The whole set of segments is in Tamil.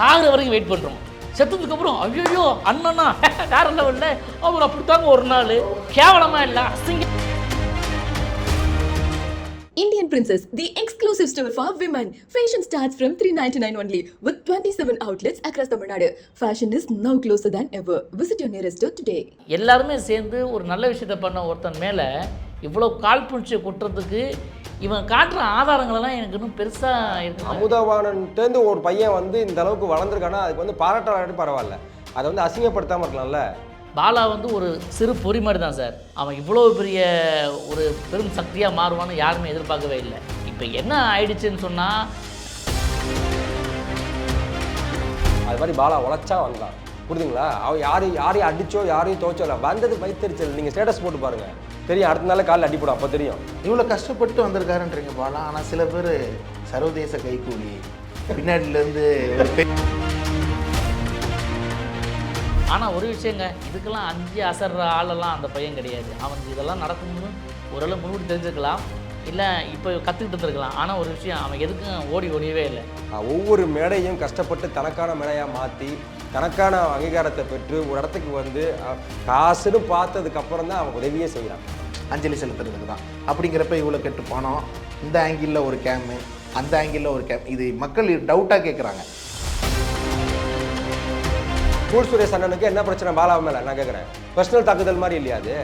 சாகுற வரைக்கும் வெயிட் பண்ணுறோம் செத்ததுக்கு அப்புறம் ஐயோ அண்ணனா வேற லெவல்ல அவர் அப்படித்தாங்க ஒரு நாள் கேவலமா இல்லை அசிங்க Indian Princess, the exclusive store for women. Fashion starts from 399 only with 27 outlets across Tamil Nadu. Fashion is now closer than ever. Visit your nearest store today. எல்லாருமே சேர்ந்து ஒரு நல்ல விஷயத்த பண்ண ஒருத்தன் மேலே இவ்வளோ கால் புணிச்சு கொட்டுறதுக்கு இவன் காட்டுற ஆதாரங்களெல்லாம் எனக்கு இன்னும் பெருசாக இருக்கு. அமுதவானன்ட்டேருந்து ஒரு பையன் வந்து இந்த அளவுக்கு வளர்ந்துருக்கானா அதுக்கு வந்து பாராட்டாட்டி பரவாயில்ல. அதை வந்து அசிங்கப்படுத்தாமல் இருக்கலாம்ல. பாலா வந்து ஒரு சிறு பொறி மாதிரி தான் சார். அவன் இவ்வளோ பெரிய ஒரு பெரும் சக்தியாக மாறுவான்னு யாருமே எதிர்பார்க்கவே இல்லை. இப்போ என்ன ஆயிடுச்சுன்னு சொன்னால் அது மாதிரி பாலா உழைச்சா வந்தான். புரியுதுங்களா அவன் யாரையும் யாரையும் அடிச்சோ யாரையும் தோச்சோ இல்லை வந்தது வைத்தறிச்சல். நீங்கள் ஸ்டேட்டஸ் போட்டு பாருங்க. தெரியும் அடுத்த நாள் காலில் அடிப்படும் அப்போ தெரியும். இவ்வளோ கஷ்டப்பட்டு வந்திருக்காருன்றீங்க பாலா. ஆனால் சில பேர் சர்வதேச கைக்கூலி பின்னாடியிலேருந்து ஆனால் ஒரு விஷயங்க இதுக்கெல்லாம் அஞ்சு அசர்ற ஆளெல்லாம் அந்த பையன் கிடையாது. அவனுக்கு இதெல்லாம் நடக்கும்னு ஓரளவு முன்னாடி தெரிஞ்சுக்கலாம். இல்லை இப்போ கற்றுக்கிட்டு இருந்திருக்கலாம். ஆனால் ஒரு விஷயம் அவன் எதுக்கும் ஓடி ஓடியவே இல்லை. ஒவ்வொரு மேடையும் கஷ்டப்பட்டு தனக்கான மேடையாக மாற்றி தனக்கான அங்கீகாரத்தை பெற்று ஒரு இடத்துக்கு வந்து காசுன்னு பார்த்ததுக்கு அப்புறம் தான் அவன் உதவியே செய்கிறான் அஞ்சலி செலுத்துறதுக்கு தான். அப்படிங்கிறப்ப இவ்வளோ கெட்டு பணம் இந்த ஆங்கிளில் ஒரு கேமு அந்த ஆங்கிளில் ஒரு கேம் இது மக்கள் டவுட்டாக கேட்குறாங்க கூல் சுரேஷ் அண்ணனுக்கு என்ன பிரச்சனை? பாலா மேலே நான் கேட்குறேன் பர்சனல் தாக்குதல் மாதிரி இல்லையா அது?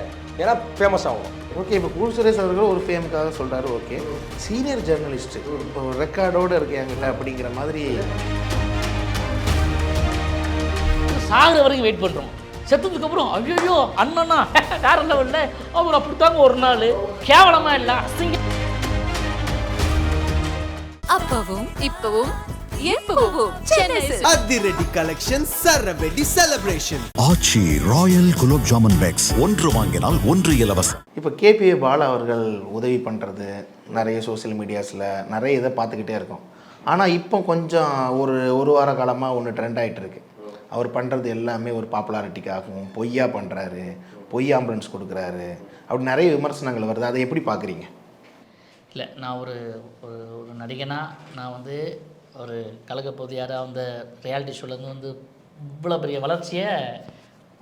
ஏன்னா ஃபேமஸ் ஆகும். ஓகே இப்போ கூல் சுரேஷ் அவர்கள் ஒரு ஃபேமுக்காக சொல்கிறாரு ஓகே சீனியர் ஜேர்னலிஸ்ட் இப்போ ரெக்கார்டோடு இருக்காங்கல்ல அப்படிங்கிற மாதிரி. சாகுற வரைக்கும் வெயிட் பண்ணுறோம் செத்ததுக்கு அப்புறம் ஐயோ அண்ணனா வேற லெவல்ல அவர் அப்படித்தாங்க ஒரு நாள். கேவலமா இல்லை அசிங்க அப்பவும் இப்பவும். அதிரடி collection சரவெடி celebration Aachi royal gulab jamun packs ஒன்று வாங்கினால் ஒன்று இலவசம். இப்போ கேபிஏ பாலா அவர்கள் உதவி பண்ணுறது நிறைய சோஷியல் மீடியாஸில் நிறைய இதை பார்த்துக்கிட்டே இருக்கோம். ஆனால் இப்போ கொஞ்சம் ஒரு ஒரு வார காலமாக ஒன்று ட்ரெண்ட் ஆகிட்டு இருக்கு அவர் பண்ணுறது எல்லாமே ஒரு பாப்புலாரிட்டிக்காகவும் பொய்யா பண்ணுறாரு பொய் ஆம்புலன்ஸ் கொடுக்குறாரு. அப்படி நிறைய விமர்சனங்கள் வருது. அதை எப்படி பார்க்குறீங்க? இல்லை நான் ஒரு ஒரு ஒரு நடிகனாக நான் வந்து ஒரு கலக்கப்போதியாராக அந்த ரியாலிட்டி ஷோலேருந்து வந்து இவ்வளோ பெரிய வளர்ச்சியை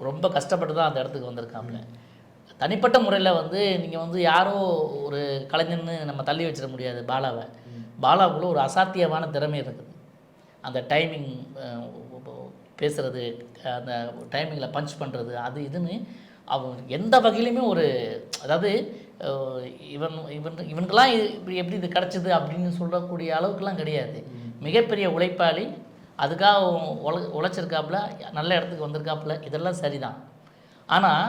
ரொம்ப கஷ்டப்பட்டு தான் அந்த இடத்துக்கு வந்திருக்காப்புல தனிப்பட்ட முறையில் வந்து நீங்கள் வந்து யாரோ ஒரு கலைஞர்னு நம்ம தள்ளி வச்சிட முடியாது பாலாவை. பாலாவுக்குள்ள ஒரு அசாத்தியமான திறமை இருக்குது. அந்த டைமிங் பேசுகிறது அந்த டைமிங்கில் பஞ்ச் பண்ணுறது அது இதுன்னு அவன் எந்த வகையிலுமே ஒரு அதாவது இவன் இவன் இவனுக்கெல்லாம் இப்படி எப்படி இது கிடச்சிது அப்படின்னு சொல்லக்கூடிய அளவுக்குலாம் கிடையாது. மிகப்பெரிய உழைப்பாளி அதுக்காக உழ உழைச்சிருக்காப்புல நல்ல இடத்துக்கு வந்திருக்காப்புல இதெல்லாம் சரிதான். ஆனால்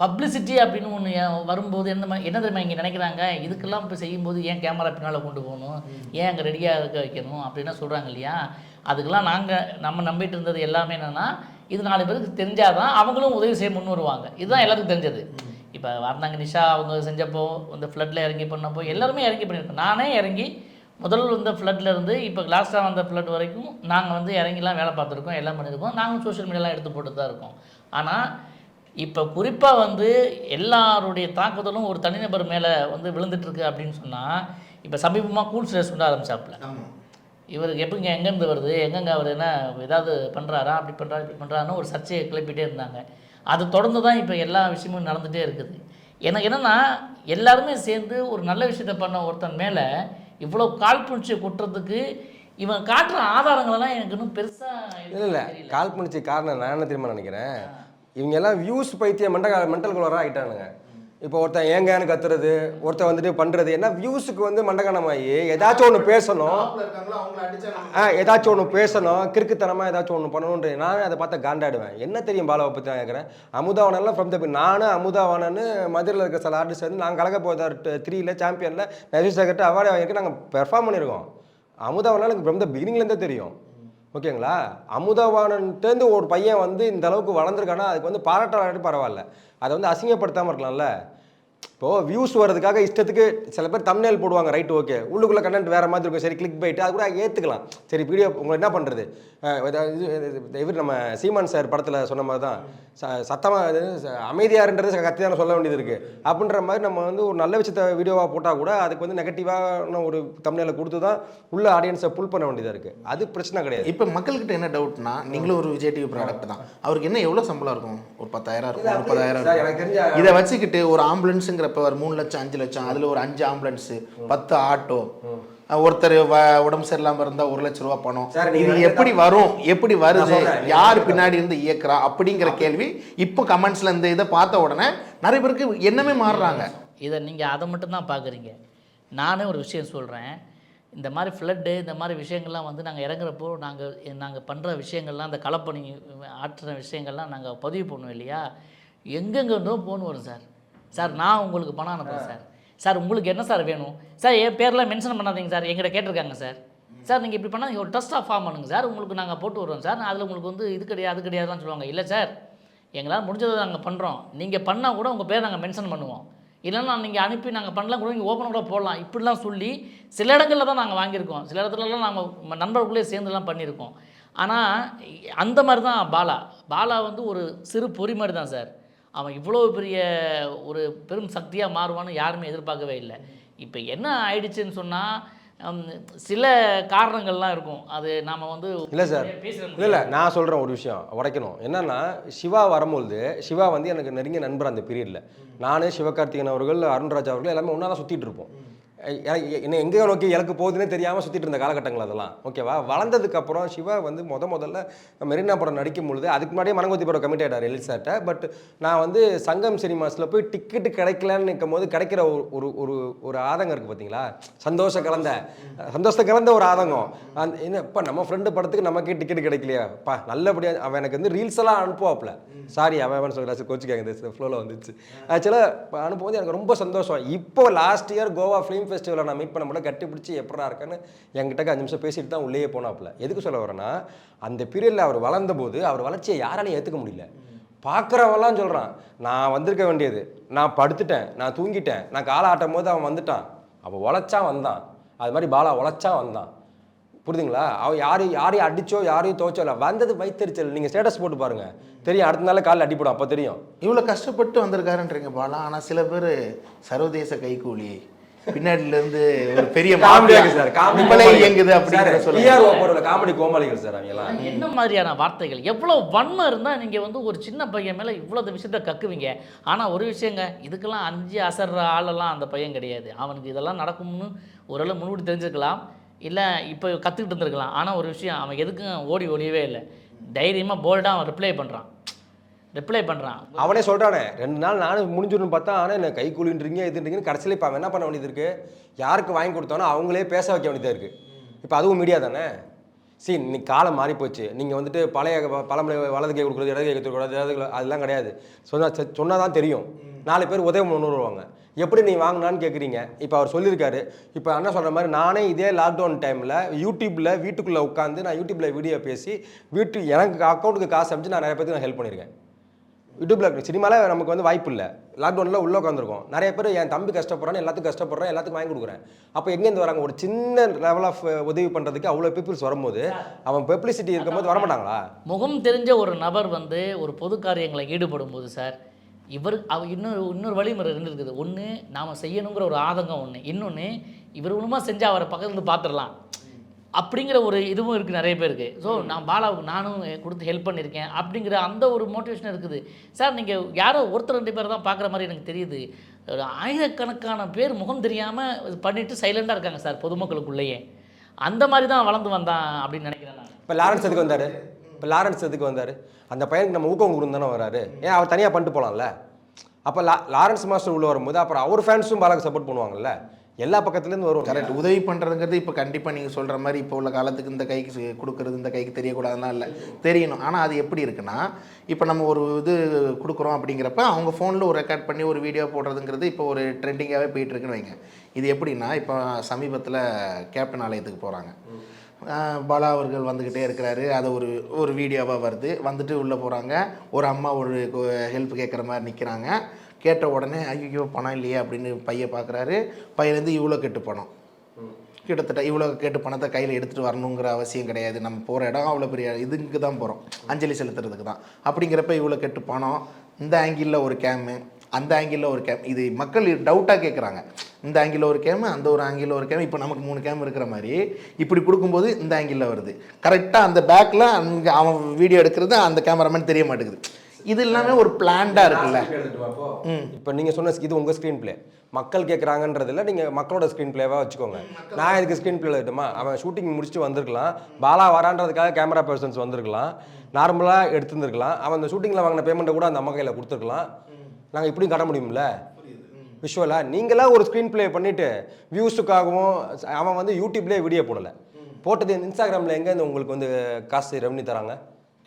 பப்ளிசிட்டி அப்படின்னு ஒன்று வரும்போது என்ன என்ன தெரியுமா இங்கே நினைக்கிறாங்க? இதுக்கெல்லாம் இப்போ செய்யும்போது ஏன் கேமரா பின்னால் கொண்டு போகணும்? ஏன் அங்கே ரெடியாக இருக்க வைக்கணும்? அப்படின்னா சொல்கிறாங்க இல்லையா? அதுக்கெல்லாம் நாங்கள் நம்ம நம்பிட்டு இருந்தது எல்லாமே என்னென்னா இது நாலு பேருக்கு தெரிஞ்சாதான் அவங்களும் உதவி செய்ய முன் வருவாங்க. இதுதான் எல்லாருக்கும் தெரிஞ்சது. இப்போ வந்தாங்க நிஷா அவங்க செஞ்சப்போ இந்த ஃப்ளட்டில் இறங்கி பண்ணப்போ எல்லாருமே இறங்கி பண்ணியிருக்கோம். நானே இறங்கி முதல் வந்த ஃப்ளட்ல இருந்து இப்போ லாஸ்ட்டாக வந்த ஃப்ளட் வரைக்கும் நாங்கள் வந்து இறங்கிலாம் வேலை பார்த்துருக்கோம் எல்லாம் பண்ணியிருக்கோம். நாங்களும் சோஷியல் மீடியாலாம் எடுத்து போட்டு தான் இருக்கோம். ஆனால் இப்போ குறிப்பாக வந்து எல்லாருடைய தாக்குதலும் ஒரு தனிநபர் மேலே வந்து விழுந்துட்டுருக்கு அப்படின்னு சொன்னால் இப்போ சமீபமாக கூல் ஸ்ட்ரெஸ் கொண்டு ஆரம்பிச்சாப்புல. இவருக்கு எப்படிங்க எங்கேருந்து வருது எங்கெங்க அவர் என்ன ஏதாவது பண்ணுறாரா அப்படி பண்ணுறாரு இப்படி பண்ணுறாருன்னு ஒரு சர்ச்சையை கிளப்பிட்டே இருந்தாங்க. அது தொடர்ந்து தான் இப்போ எல்லா விஷயமும் நடந்துகிட்டே இருக்குது. எனக்கு என்னென்னா எல்லாருமே சேர்ந்து ஒரு நல்ல விஷயத்த பண்ண ஒருத்தன் மேலே இவ்வளோ கால் புணிச்சு கொட்டுறதுக்கு இவன் காட்டுற ஆதாரங்களெல்லாம் எனக்கு இன்னும் பெருசாக இல்லை இல்லை. கால் பண்ணிச்சு காரணம் நான் என்ன தெரியுமா நினைக்கிறேன்? இவங்க எல்லாம் வியூஸ் பைத்தியம் மெண்டல் மென்டல் குளராக ஆகிட்டானுங்க இப்போ ஒருத்தன் ஏங்கன்னு கத்துறது ஒருத்தன் வந்துட்டு பண்ணுறது என்ன வியூஸுக்கு வந்து மண்டகனமாகி ஏதாச்சும் ஒன்று பேசணும். ஆ ஏதாச்சும் ஒன்று பேசணும் கிறுக்குத்தனமாக ஏதாச்சும் ஒன்று பண்ணணுன்ற நானே அதை பார்த்தா காண்டாடுவேன். என்ன தெரியும் பாலாவை பற்றி நான் கேட்குறேன் அமுதாவனெல்லாம் ஃப்ரம் த நானும் அமுதாவனன்னு மதுரையில் இருக்க சில ஆர்டிஸ்ட் வந்து நாங்கள் கலக்க போதார் த்ரீல சாம்பியனில் நெசி சேகர்ட்டு அவார்டு வாங்கிட்டு நாங்கள் பெர்ஃபார்ம் பண்ணியிருக்கோம். அமுதாவனால் எனக்கு ஃப்ரம் த பிகினிங்லேருந்தே தெரியும். ஓகேங்களா? அமுதவானன்ட்டேருந்து ஒரு பையன் வந்து இந்த அளவுக்கு வளர்ந்துருக்கானா அதுக்கு வந்து பாராட்டாட்டி பரவாயில்ல. அதை வந்து அசிங்கப்படுத்தாமல் இருக்கலாம்ல. இப்போது வியூஸ் வரதுக்காக இஷ்டத்துக்கு சில பேர் தம்னேல் போடுவாங்க ரைட் ஓகே உள்ளுக்குள்ள கண்டென்ட் வேறு மாதிரி இருக்கும். சரி கிளிக் பைட்டு அது கூட ஏற்றுக்கலாம் சரி வீடியோ உங்களை என்ன பண்ணுறது இவர் நம்ம சீமான் சார் படத்தில் சொன்ன மாதிரி தான் ச சத்தமாக அமைதியாருன்றது கத்தி தானே சொல்ல வேண்டியது இருக்குது அப்படின்ற மாதிரி நம்ம வந்து ஒரு நல்ல விஷயத்த வீடியோவாக போட்டால் கூட அதுக்கு வந்து நெகட்டிவான ஒரு தம்னேலை கொடுத்து தான் உள்ள ஆடியன்ஸை புல் பண்ண வேண்டியதாக இருக்குது அது பிரச்சனை கிடையாது. இப்போ மக்கள்கிட்ட என்ன டவுட்னா நீங்களும் ஒரு விஜய் டிவி ப்ராடக்ட் தான். அவருக்கு என்ன எவ்வளோ சம்பளம் இருக்கும்? ஒரு பத்தாயிரம் இருக்கும் முப்பதாயிரம் இருக்கும். தெரிஞ்ச- இதை வச்சுக்கிட்டு ஒரு ஆம்புலன்ஸுங்கிறப்ப ஒரு மூணு லட்சம் அஞ்சு லட்சம் அதில் ஒரு அஞ்சு ஆம்புலன்ஸு பத்து ஆட்டோ ஒருத்தர் வ உடம்பு சரியில்லாமல் இருந்தால் ஒரு லட்ச ரூபா பணம். இது எப்படி வரும்? எப்படி வருது? யார். பின்னாடி இருந்து இயக்குறா? அப்படிங்கிற கேள்வி இப்போ கமெண்ட்ஸ்ல இந்த இதை பார்த்த உடனே நிறைய பேருக்கு எண்ணமே மாறுறாங்க. இதை நீங்கள் அதை மட்டும்தான் பார்க்குறீங்க. நானே ஒரு விஷயம் சொல்கிறேன் இந்த மாதிரி ஃப்ளட்டு இந்த மாதிரி விஷயங்கள்லாம் வந்து நாங்கள் இறங்குறப்போ நாங்கள் நாங்கள் பண்ணுற விஷயங்கள்லாம் அந்த களப்பணி ஆற்றுற விஷயங்கள்லாம் நாங்கள் பதிவு பண்ணுவோம் இல்லையா? எங்கெங்கே இருந்தோ ஃபோன் வரும் சார். சார் நான் உங்களுக்கு பணம் அனுப்புகிறேன் சார். சார் உங்களுக்கு என்ன சார் வேணும்? சார் என் பேர்லாம் மென்ஷன் பண்ணாதீங்க சார். எங்கிட்ட கேட்டிருக்காங்க சார். சார் நீங்கள் இப்படி பண்ணால் ஒரு ட்ரஸ்ட்டாக ஃபார்ம் பண்ணுங்க சார். உங்களுக்கு நாங்கள் போட்டு வருவோம் சார். அதில் உங்களுக்கு வந்து இது கிடையாது அது கிடையாதுலாம் சொல்லுவாங்க. இல்லை சார் எங்களால் முடிஞ்சதை நாங்கள் பண்ணுறோம் நீங்கள் பண்ணால் கூட உங்கள் பேர் நாங்கள் மென்ஷன் பண்ணுவோம். இல்லைன்னா நீங்கள் அனுப்பி நாங்கள் பண்ணலாம் கூட நீங்கள் ஓப்பன் கூட போடலாம். இப்படிலாம் சொல்லி சில இடங்களில் தான் நாங்கள் வாங்கியிருக்கோம். சில இடத்துலலாம் நாங்கள் நண்பர்களுக்குள்ளே சேர்ந்துலாம் பண்ணியிருக்கோம். ஆனால் அந்த மாதிரி தான் பாலா. பாலா வந்து ஒரு சிறு பொறி மாதிரி தான் சார். அவன் இவ்வளோ பெரிய ஒரு பெரும் சக்தியாக மாறுவான்னு யாருமே எதிர்பார்க்கவே இல்லை. இப்போ என்ன ஆயிடுச்சுன்னு சொன்னால் சில காரணங்கள்லாம் இருக்கும். அது நாம் வந்து இல்லை சார். இல்லை இல்லை. நான் சொல்கிறேன் ஒரு விஷயம். உடைக்கணும். என்னன்னா சிவா வரும்பொழுது சிவா வந்து எனக்கு நெருங்கிய நண்பர் அந்த பீரியடில் நான் சிவகார்த்திகேயன் அவர்கள் அருண்ராஜ் அவர்கள் எல்லாமே ஒன்றா தான் சுற்றிட்டு இருப்போம். என்ன எங்கே நோக்கி இலக்கு போகுதுன்னே தெரியாமல் சுற்றிட்டு இருந்த காலகட்டங்கள் அதெல்லாம். ஓகேவா வளர்ந்ததுக்கப்புறம் சிவா வந்து முத முதல்ல மெரினா படம் நடிக்கும் பொழுது அதுக்கு முன்னாடியே மனங்கொத்தி படம் கமிட் ஆகிட்டார் எலிசாட்ட பட் நான் வந்து சங்கம் சினிமாஸில் போய் டிக்கெட்டு கிடைக்கலன்னு நிற்கும் போது கிடைக்கிற ஒரு ஒரு ஒரு ஒரு ஆதங்கம் இருக்குது பார்த்தீங்களா சந்தோஷம் கலந்த சந்தோஷத்தை கலந்த ஒரு ஆதங்கம். அந்த என்ன இப்போ நம்ம ஃப்ரெண்டு படத்துக்கு நமக்கே டிக்கெட் கிடைக்கலையா. பா நல்லபடியாக அவன் எனக்கு வந்து ரீல்ஸ் எல்லாம் அனுப்புவாப்ல. சாரி அவன் சொல்கிறாச்சு கோச்சிக்காங்க இந்த ஃப்ளோவில் வந்துச்சு. ஆக்சுவலாக அனுப்பும்போது எனக்கு ரொம்ப சந்தோஷம். இப்போ லாஸ்ட் இயர் கோவா ஃபிலிம் ஃபெஸ்டிவலை நான் மீட் பண்ண முடியல கட்டி பிடிச்சி எப்படா இருக்கேன்னு என்கிட்ட அஞ்சு நிமிஷம் பேசிட்டு தான் உள்ளேயே போனாப்புல. எதுக்கு சொல்ல வரேன்னா அந்த பீரியடில் அவர் வளர்ந்தபோது அவர் வளர்ச்சியை யாராலையும் ஏற்றுக்க முடியல. பார்க்குறவெல்லாம் சொல்கிறான் நான் வந்திருக்க வேண்டியது. நான் படுத்துட்டேன். நான் தூங்கிட்டேன். நான் காலை ஆட்டும் போது அவன் வந்துட்டான். அவன் உழைச்சா வந்தான். அது மாதிரி பாலா உழைச்சா வந்தான். புரியுதுங்களா? அவன் யாரையும் யாரையும் அடிச்சோ யாரையும் துவைச்சோ இல்லை. வந்தது வைத்தறிச்சல். நீங்கள் ஸ்டேட்டஸ் போட்டு பாருங்க. தெரியும் அடுத்த நாள் காலில் அடிப்படும் அப்போ தெரியும். இவ்வளோ கஷ்டப்பட்டு வந்திருக்காருன்றீங்க பாலா. ஆனால் சில பேர் சர்வதேச கைக்கூலி பின்னாடில இருந்து ஒரு பெரிய காமெடியா இருக்கு சார் காமெடி இயங்குது டிஆர்ஓ போடுற காமெடி கோமாளிகள் சார் அவங்க எல்லாம் என்ன மாதிரியான வார்த்தைகள்? எவ்வளோ வன்மம் இருந்தால் நீங்கள் வந்து ஒரு சின்ன பையன் மேலே இவ்வளோ விஷயத்த கக்குவீங்க? ஆனால் ஒரு விஷயங்க இதுக்கெல்லாம் அஞ்சு அசர்ற ஆளெல்லாம் அந்த பையன் கிடையாது. அவனுக்கு இதெல்லாம் நடக்கும்னு ஓரளவு முன்கூட்டி தெரிஞ்சிருக்கலாம். இல்லை இப்போ கற்றுக்கிட்டு இருந்திருக்கலாம். ஆனால் ஒரு விஷயம் அவன் எதுக்கும் ஓடி ஒளியவே இல்லை. தைரியமாக போல்டாக அவன் ரிப்ளை பண்ணுறான் ரிப்ளை பண்ணுறான் அவனே சொல்கிறானே ரெண்டு நாள் நானும் முடிஞ்சிடும் பார்த்தா ஆனால் என்ன கை கூலின்றீங்க இதுன்றீங்கன்னு கடைசியில் இப்போ அவன் என்ன பண்ண வேண்டியது இருக்குது யாருக்கு வாங்கி கொடுத்தானோ அவங்களே பேச வைக்க வேண்டியதாக இருக்குது இப்போ அதுவும் மீடியா தானே? சரி இன்னைக்கு காலம் மாறி போச்சு நீங்கள் வந்துட்டு பழைய ப- பழமொழி வலது கை கொடுக்குறது இடது கை கொடுக்கக்கூடாது இடது அதெல்லாம் கிடையாது. சொன்னால் சொன்னால் தான் தெரியும். நாலு பேர் உதவி கொண்டு வருவாங்க. எப்படி நீ வாங்கினான்னு கேட்குறீங்க இப்போ அவர் சொல்லியிருக்காரு. இப்போ அண்ணா சொல்கிற மாதிரி நானே இதே லாக்டவுன் டைமில் யூடியூப்பில் வீட்டுக்குள்ளே உட்காந்து நான் யூடியூப்பில் வீடியோ பேசி வீட்டு எனக்கு அக்கௌண்ட்டுக்கு காசு அமைச்சு நான் நிறைய பேருக்கு நான் ஹெல்ப் பண்ணியிருக்கேன். யூடியூப்பில் சினிமாவில் நமக்கு வந்து வாய்ப்பு இல்லை. லாக்டவுனில் உள்ளே உட்காந்துருக்கோம் நிறைய பேர் என் தம்பி கஷ்டப்படுறான்னு எல்லாத்துக்கும் கஷ்டப்படுறேன் எல்லாத்துக்கும் வாங்கி கொடுக்குறேன். அப்போ எங்கேருந்து வராங்க? ஒரு சின்ன லெவல் ஆஃப் உதவி பண்ணுறதுக்கு அவ்வளோ பீப்புள்ஸ் வரும்போது அவன் பப்ளிசிட்டி இருக்கும்போது வரமாட்டாங்களா? முகம் தெரிஞ்ச ஒரு நபர் வந்து ஒரு பொது காரியங்களை ஈடுபடும் போது சார் இவர் அவ இன்னொரு இன்னொரு வழிமுறை ரெண்டு இருக்குது. ஒன்று நாம் செய்யணுங்கிற ஒரு ஆதங்கம் ஒன்று இன்னொன்று இவர் மூலமாக செஞ்சால் அவரை பக்கத்துலேருந்து பார்த்துடலாம். அப்படிங்கிற ஒரு இதுவும் இருக்குது நிறைய பேருக்கு. ஸோ நான் பாலாவுக்கு நானும் கொடுத்து ஹெல்ப் பண்ணியிருக்கேன். அப்படிங்கிற அந்த ஒரு மோட்டிவேஷன் இருக்குது. சார் நீங்கள் யாரோ ஒருத்தர் ரெண்டு பேர் தான் பார்க்குற மாதிரி எனக்கு தெரியுது. ஆயிரக்கணக்கான பேர் முகம் தெரியாமல் பண்ணிட்டு சைலண்டாக இருக்காங்க சார் பொதுமக்களுக்குள்ளேயே. அந்த மாதிரி தான் வளர்ந்து வந்தான் அப்படின்னு நினைக்கிறேன் நான். இப்போ லாரன்ஸ் எதுக்கு வந்தார்? இப்போ லாரன்ஸ் எதுக்கு வந்தார்? அந்த பையனுக்கு நம்ம ஊக்கம் கொடுத்து தானே வராரு. ஏன் அவர் தனியாக பண்ணிட்டு போகலாம்ல அப்போ லா லாரன்ஸ் மாஸ்டர் உள்ள வரும்போது அப்புறம் அவர் ஃபேன்ஸும் பாலாக்கு சப்போர்ட் பண்ணுவாங்கல்ல? எல்லா பக்கத்துலேருந்து வரும் கரெக்ட் உதவி பண்ணுறதுங்கிறது இப்போ கண்டிப்பாக நீங்கள் சொல்கிற மாதிரி இப்போ உள்ள காலத்துக்கு இந்த கைக்கு செ- கொடுக்கறது இந்த கைக்கு தெரியக்கூடாதுலாம் இல்லை. தெரியணும். ஆனால் அது எப்படி இருக்குன்னா இப்போ நம்ம ஒரு இது கொடுக்குறோம் அப்படிங்கிறப்ப அவங்க ஃபோனில் ஒரு ரெக்கார்ட் பண்ணி ஒரு வீடியோ போடுறதுங்கிறது இப்போ ஒரு ட்ரெண்டிங்காகவே போயிட்டுருக்குன்னு வைங்க. இது எப்படின்னா இப்போ சமீபத்தில் கேப்டன் ஆலயத்துக்கு போகிறாங்க பாலா அவர்கள் வந்துக்கிட்டே இருக்கிறாரு. அது ஒரு ஒரு வீடியோவாக வருது. வந்துட்டு உள்ளே போகிறாங்க ஒரு அம்மா ஒரு ஹெல்ப் கேட்குற மாதிரி நிற்கிறாங்க கேட்ட உடனே ஐயோ பணம் இல்லையே அப்படின்னு பையன் பார்க்குறாரு பையன்லேருந்து இவ்வளோ கெட்டு பணம். கிட்டத்தட்ட இவ்வளோ கேட்டு பணத்தை கையில் எடுத்துகிட்டு வரணுங்கிற அவசியம் கிடையாது. நம்ம போகிற இடம் அவ்வளோ பெரிய இதுக்கு தான் போகிறோம் அஞ்சலி செலுத்துறதுக்கு தான். அப்படிங்கிறப்ப இவ்வளோ கெட்டு பணம் இந்த ஆங்கிளில் ஒரு கேமு அந்த ஆங்கிளில் ஒரு கேம் இது மக்கள் டவுட்டாக கேட்குறாங்க இந்த ஆங்கிளில் ஒரு கேமு அந்த ஒரு ஆங்கிளில் ஒரு கேம் இப்போ நமக்கு மூணு கேம் இருக்கிற மாதிரி இப்படி கொடுக்கும்போது இந்த ஆங்கிளில் வருது. கரெக்டாக அந்த பேக்கில் அங்கே அவன் வீடியோ எடுக்கிறது அந்த கேமராமேன் தெரிய மாட்டேங்குது. இது எல்லாமே ஒரு பிளான்டாக இருக்குல்ல. இப்போ நீங்கள் சொன்ன இது உங்கள் ஸ்க்ரீன் ப்ளே மக்கள் கேட்குறாங்கன்றதுல நீங்கள் மக்களோட ஸ்க்ரீன் ப்ளேவாக வச்சுக்கோங்க நான் இதுக்கு ஸ்க்ரீன் ப்ளே எழுதட்டுமா அவன் ஷூட்டிங் முடிச்சுட்டு வந்திருக்கலாம். பாலா வரான்றதுக்காக கேமரா பர்சன்ஸ் வந்திருக்கலாம். நார்மலாக எடுத்துருந்துருக்கலாம். அவன் அந்த ஷூட்டிங்கில் வாங்கின பேமெண்ட்டை கூட அந்த அம்மா கையில் கொடுத்துருக்கலாம். நாங்கள் இப்படியும் காட்ட முடியும்ல? விஷுவலா நீங்களா ஒரு ஸ்க்ரீன் ப்ளே பண்ணிவிட்டு வியூஸுக்காகவும் அவன் வந்து யூடியூப்லேயே வீடியோ போடலை. போட்டது இன்ஸ்டாகிராமில் எங்கேருந்து உங்களுக்கு வந்து காசு ரெவன்யூ தராங்க?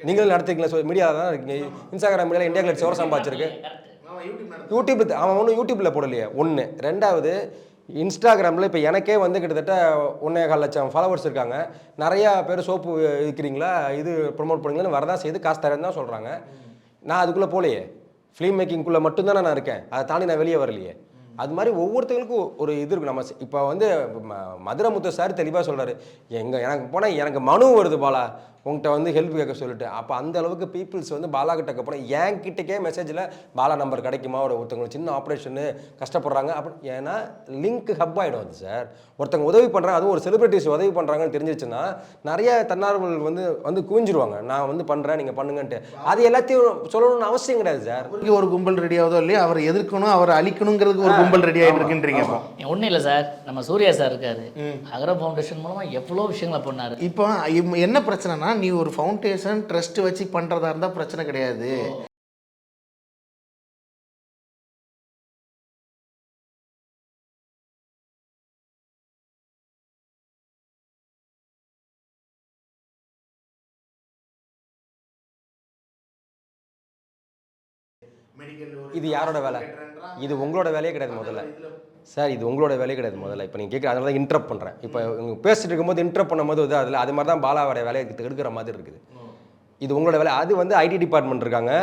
நீங்களும் நடத்துக்கல ஸோ மீடியாவில் தான் இருக்கீங்க. இன்ஸ்டாகிராம் மீடியாவில் இந்தியா கிளட் எவ்வளோ சம்பாதிச்சிருக்கு. யூடியூப் அவன் ஒன்றும் யூடியூப்பில் போடலையே. ஒன்று ரெண்டாவது இன்ஸ்டாகிராமில் இப்போ எனக்கே வந்து கிட்டத்தட்ட ஒன்றே கால் லட்சம் ஃபாலோவர்ஸ் இருக்காங்க. நிறையா பேர் சோப்பு இருக்கிறீங்களா இது ப்ரொமோட் பண்ணுறீங்களான்னு வரதான் செய்து காசு தரேன்னு தான் சொல்கிறாங்க நான் அதுக்குள்ளே போகலையே. ஃபிலிம் மேக்கிங்குள்ளே மட்டும்தானே நான் இருக்கேன். அதை தாண்டி நான் வெளியே வரலையே. அது மாதிரி ஒவ்வொருத்தங்களுக்கும் ஒரு இது இருக்கு. நம்ம இப்போ வந்து ம- மதுரை முத்து சார் தெளிவாக சொல்கிறாரு எங்கே எனக்கு போனால் எனக்கு மனு வருது பாலா. உங்கள்கிட்ட வந்து ஹெல்ப் கேட்க சொல்லிட்டு அப்போ அந்த அளவுக்கு பீப்புள்ஸ் வந்து பாலா கிட்ட போனால் என் கிட்டக்கே மெசேஜில் பாலா நம்பர் கிடைக்குமா? ஒரு ஒருத்தவங்களுக்கு சின்ன ஆப்ரேஷனு கஷ்டப்படுறாங்க. அப்படி ஏன்னா லிங்க் ஹப் ஆகிடும் அது சார் ஒருத்தவங்க உதவி பண்ணுறாங்க அதுவும் ஒரு செலிபிரிட்டிஸ் உதவி பண்ணுறாங்கன்னு தெரிஞ்சிச்சுன்னா நிறைய தன்னார்வலர்கள் வந்து வந்து குவிஞ்சிருவாங்க. நான் வந்து பண்ணுறேன் நீங்கள் பண்ணுங்கன்ட்டு. அது எல்லாத்தையும் சொல்லணும்னு அவசியம் கிடையாது சார் ஒரு கும்பல் ரெடி ஆகுதோ இல்லையோ அவரை எதிர்க்கணும் அவரை அழிக்கணுங்கிறதுக்கு ஒரு கும்பல் ரெடி ஆகிட்டு இருக்குன்றீங்க ஒன்றும் இல்லை சார் நம்ம சூர்யா சார் இருக்காரு. அகர ஃபவுண்டேஷன் மூலமாக எவ்வளோ விஷயங்களை பண்ணாரு. இப்போ என்ன பிரச்சனைனா நீ ஒரு ஃபவுண்டேஷன் ட்ரஸ்ட் வச்சு பண்ணுறதா இருந்தால் பிரச்சனை கிடையாது. இது யாரோட வேலை? இது உங்களோட வேலையே கிடையாது முதல்ல. சார் இது உங்களோட வேலையே கிடையாது முதல்ல. இப்போ நீங்கள் கேட்குற அதனால தான் இன்ட்ரப் பண்ணுறேன் இப்போ இவங்க பேசிட்டு இருக்கும்போது இன்ட்ரப் பண்ணும்போது இது அதில் அது மாதிரி தான் பாலாவோட வேலையை எடுக்கிற மாதிரி இருக்குது. இது உங்களோட வேலை. அது வந்து ஐடி டிபார்ட்மெண்ட் இருக்காங்க.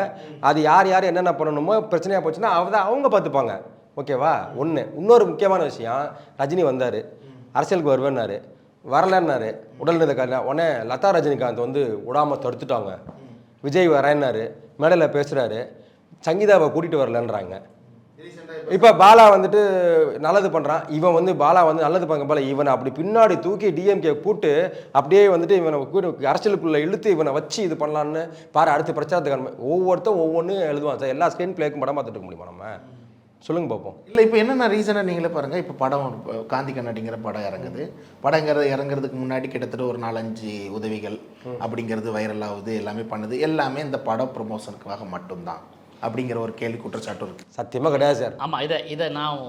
அது யார் யார் என்னென்ன பண்ணணுமோ பிரச்சனையாக போச்சுன்னா அவ தான் அவங்க பார்த்துப்பாங்க. ஓகேவா ஒன்று இன்னொரு முக்கியமான விஷயம் ரஜினி வந்தார். அரசியலுக்கு வருவேன்னாரு. வரலன்னாரு. உடல்நிலை உடனே லதா ரஜினிகாந்த் வந்து விடாமல் தடுத்துட்டாங்க. விஜய் வரேன்னாரு. மேடையில் பேசுகிறாரு சங்கீதாவை கூட்டிகிட்டு வரலன்றாங்க. இப்போ பாலா வந்துட்டு நல்லது பண்ணுறான் இவன் வந்து பாலா வந்து நல்லது பண்ண போல இவனை அப்படி பின்னாடி தூக்கி டிஎம்கே கூட்டு அப்படியே வந்துட்டு இவனை அரசியலுக்குள்ளே இழுத்து இவனை வச்சு இது பண்ணலான்னு பாரு அடுத்து பிரச்சாரத்துக்கு ஒவ்வொருத்தரும் ஒவ்வொன்றும் எழுதுவான். சார் எல்லா ஸ்க்ரீன் பிளேக்கும் படம் பார்த்துட்டு முடியுமா நம்ம? சொல்லுங்க பார்ப்போம் இல்லை இப்போ என்னென்ன ரீசனாக நீங்களே பாருங்கள் இப்போ படம் காந்தி கண்ணாடிங்கிற படம் இறங்குது. படங்கிறது இறங்குறதுக்கு முன்னாடி கிட்டத்தட்ட ஒரு நாலஞ்சு உதவிகள் அப்படிங்கிறது வைரல் ஆகுது எல்லாமே பண்ணுது. எல்லாமே இந்த படம் ப்ரொமோஷனுக்காக மட்டும்தான். அப்படிங்கிற ஒரு கேள்வி குற்றச்சாட்டு இருக்குது சத்தியமாக கிடையாது சார். ஆமாம் இதை இதை நான்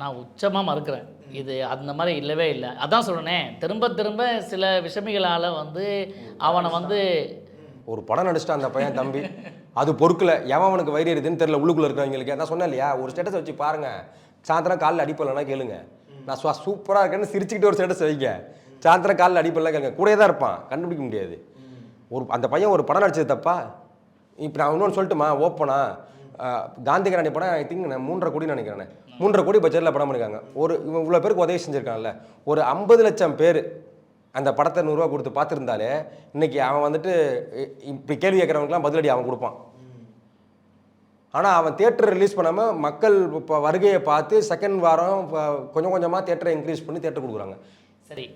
நான் உச்சமாக மறுக்கிறேன். இது அந்த மாதிரி இல்லவே இல்லை. அதான் சொல்கிறேனே திரும்ப திரும்ப சில விஷமிகளால் வந்து அவனை வந்து ஒரு படம் நடிச்சிட்டான் அந்த பையன் தம்பி. அது பொறுக்கல. எவன் அவனுக்கு வயிறு எரியுதுன்னு தெரியல உள்ளுக்குள்ள இருக்கிறவங்களுக்கு. நான் சொன்னேன் இல்லையா? ஒரு ஸ்டேட்டஸ் வச்சு பாருங்க. சாயந்தரம் காலில் அடிப்படலன்னா கேளுங்க. நான் சுவா சூப்பராக இருக்கேன்னு சிரிச்சுக்கிட்டு ஒரு ஸ்டேட்டஸ் வைங்க. சாயந்தரம் காலில் அடிப்படலாம் கேளுங்க. கூடயே தான் இருப்பான். கண்டுபிடிக்க முடியாது. ஒரு அந்த பையன் ஒரு படம் நடிச்சது தப்பா? இப்போ நான் இன்னொன்று சொல்லட்டுமா? ஓப்பனா காந்தி கராணி படம் ஐ திங்க் நான் மூன்றரை கோடி நினைக்கிறேன். மூன்றரை கோடி பட்ஜெட்டில் படம் பண்ணிருக்காங்க ஒரு இவ்வளோ பேருக்கு உதவி செஞ்சுருக்கான்ல. ஒரு ஐம்பது லட்சம் பேர் அந்த படத்தை நூறுரூவா கொடுத்து பார்த்துருந்தாலே இன்னைக்கு அவன் வந்துட்டு இப்படி கேள்வி கேட்குறவங்களுக்குலாம் பதிலடி அவன் கொடுப்பான். ஆனால் அவன் தேட்டர் ரிலீஸ் பண்ணாமல் மக்கள் இப்போ வருகையை பார்த்து செகண்ட் வாரம் கொஞ்சம் கொஞ்சமாக தேட்டரை இன்க்ரீஸ் பண்ணி தேட்டர் கொடுக்குறாங்க. சரி.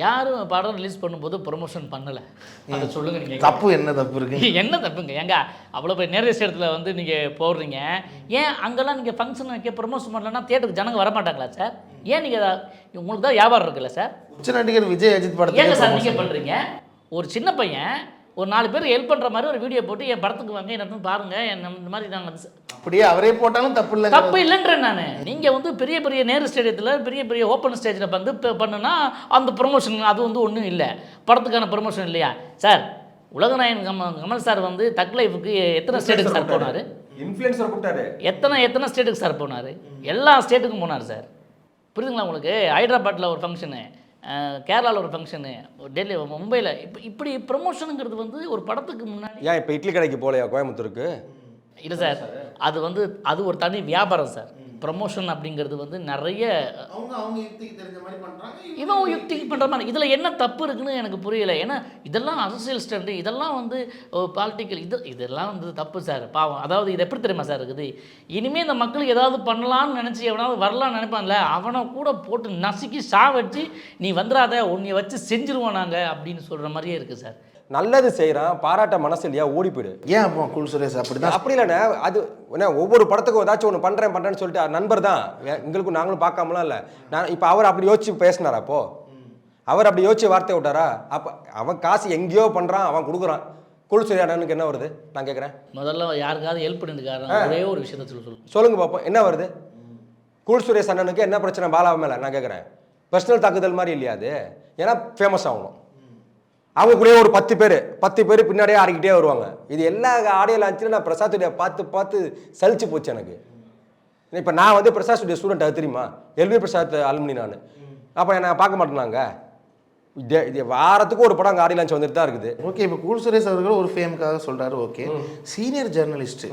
யாரும் படம் ரிலீஸ் பண்ணும்போது ப்ரொமோஷன் பண்ணலை. அதை சொல்லுங்க நீங்கள் தப்பு என்ன தப்பு இருக்கு? என்ன தப்புங்க? ஏங்க அவ்வளோ போய் நேரடிஸ்ட் இடத்துல வந்து நீங்கள் போடுறீங்க. ஏன் அங்கெல்லாம் நீங்கள் ஃபங்க்ஷன் வைக்க ப்ரொமோஷன் பண்ணலன்னா தேட்டருக்கு ஜனங்க வர மாட்டாங்களா சார் ஏன் நீங்கள் உங்களுக்கு தான் வியாபாரம் இருக்குல்ல சார் உச்ச நடிகர் விஜய் அஜித் ஏங்க சார் நீங்கள் பண்ணுறீங்க ஒரு சின்ன பையன் ஒரு நாலு பேர் ஹெல்ப் பண்ணுற மாதிரி ஒரு வீடியோ போட்டு என் படத்துக்கு வாங்க என்ன பாருங்க என்ன இந்த மாதிரி நாங்கள் அப்படியே அவரே போட்டாலும் தப்பு இல்லை தப்பு இல்லைன்றேன் நான். நீங்கள் வந்து பெரிய பெரிய நேரு ஸ்டேடியத்தில் பெரிய பெரிய ஓப்பன் ஸ்டேஜில் வந்து இப்போ பண்ணுனா அந்த ப்ரொமோஷன் அது வந்து ஒன்றும் இல்லை. படத்துக்கான ப்ரொமோஷன் இல்லையா? சார் உலகநாயகன் கமல் கமல் சார் வந்து தக் லைஃபுக்கு எத்தனை ஸ்டேட்டுக்கு சார் போனார்? இன்ஃப்ளூயன்சர் கூப்பிட்டாரு. எத்தனை எத்தனை ஸ்டேட்டுக்கு சார் போனார்? எல்லா ஸ்டேட்டுக்கும் போனார் சார் புரியுதுங்களா உங்களுக்கு? ஹைதராபாத்தில் ஒரு ஃபங்க்ஷனு கேரளாவில் ஒரு ஃபங்க்ஷனு டெல்லி மும்பையில் இப்போ இப்படி ப்ரொமோஷனுங்கிறது வந்து ஒரு படத்துக்கு முன்னாடி ஏன் இப்போ இட்லி கடைக்கு போகலையா கோயம்புத்தூருக்கு? இல்லை சார். அது வந்து அது ஒரு தனி வியாபாரம் சார். ப்ரமோஷன் அப்படிங்கிறது வந்து நிறைய இவன் யுக்திக்கு பண்ணுற மாதிரி இதில் என்ன தப்பு இருக்குன்னு எனக்கு புரியல. ஏன்னா இதெல்லாம் அரசியல் ஸ்டண்டு இதெல்லாம் வந்து பாலிட்டிக்கல் இது இதெல்லாம் வந்து தப்பு சார். பாவம். அதாவது இது எப்படி தெரியுமா சார் இருக்குது? இனிமேல் இந்த மக்களுக்கு ஏதாவது பண்ணலாம்னு நினச்சி எவனாவது வரலாம்னு நினைப்பான்ல அவனை கூட போட்டு நசுக்கி சாவடிச்சு நீ வந்துடாத உன்னை வச்சு செஞ்சிருவோம் நாங்கள் அப்படின்னு சொல்கிற மாதிரியே இருக்குது சார். நல்லது செய்கிறான் பாராட்ட மனசு இல்லையா ஓடி போயிடு. ஏன் அப்போ குல் சுரேஷ் அப்படிதான்? அப்படி இல்லைண்ணே அது என்ன ஒவ்வொரு படத்துக்கும் ஏதாச்சும் ஒன்று பண்ணுறேன் பண்ணுறேன்னு சொல்லிட்டு நண்பர் தான். எங்களுக்கும் நாங்களும் பார்க்காமலாம் இல்லை. நான் இப்போ அவர் அப்படி யோசிச்சு பேசினாரா அப்போ? அவர் அப்படி யோசிச்சு வார்த்தை விட்டாரா? அப்போ அவன் காசு எங்கேயோ பண்ணுறான் அவன் கொடுக்குறான். குளிச்சுரி அண்ணனுக்கு என்ன வருது? நான் கேட்குறேன் முதல்ல யாருக்காவது ஹெல்ப் பண்ணிருக்காரு ஒரே ஒரு விஷயத்த சொல்லி சொல்லு. சொல்லுங்க பார்ப்போம் என்ன வருது? கூல் சுரேஷ் அண்ணனுக்கு என்ன பிரச்சனை? பாலா மேலே நான் கேட்குறேன் பர்சனல் தாக்குதல் மாதிரி இல்லையா அது? ஏன்னா ஃபேமஸ் ஆகணும். அவங்க கூட ஒரு பத்து பேர் பத்து பேர் பின்னாடியே ஆடிக்கிட்டே வருவாங்க. இது எல்லா ஆடியோ லான்ச்சிலும் நான் பிரசாத்துடைய பார்த்து பார்த்து சலிச்சு போச்சு எனக்கு. இப்போ நான் வந்து பிரசாத் உடைய ஸ்டூடெண்ட் அது தெரியுமா? எல்வி பிரசாத் அலுமினி நான். அப்போ நான் பார்க்க மாட்டேனாங்க வாரத்துக்கு ஒரு படம் ஆடியோ லான்ச் வந்துட்டு தான் இருக்குது. ஓகே இப்போ கூல் சுரேஷ் அவர்கள் ஒரு ஃபேமுக்காக சொல்றாரு ஓகே. சீனியர் ஜேர்னலிஸ்ட்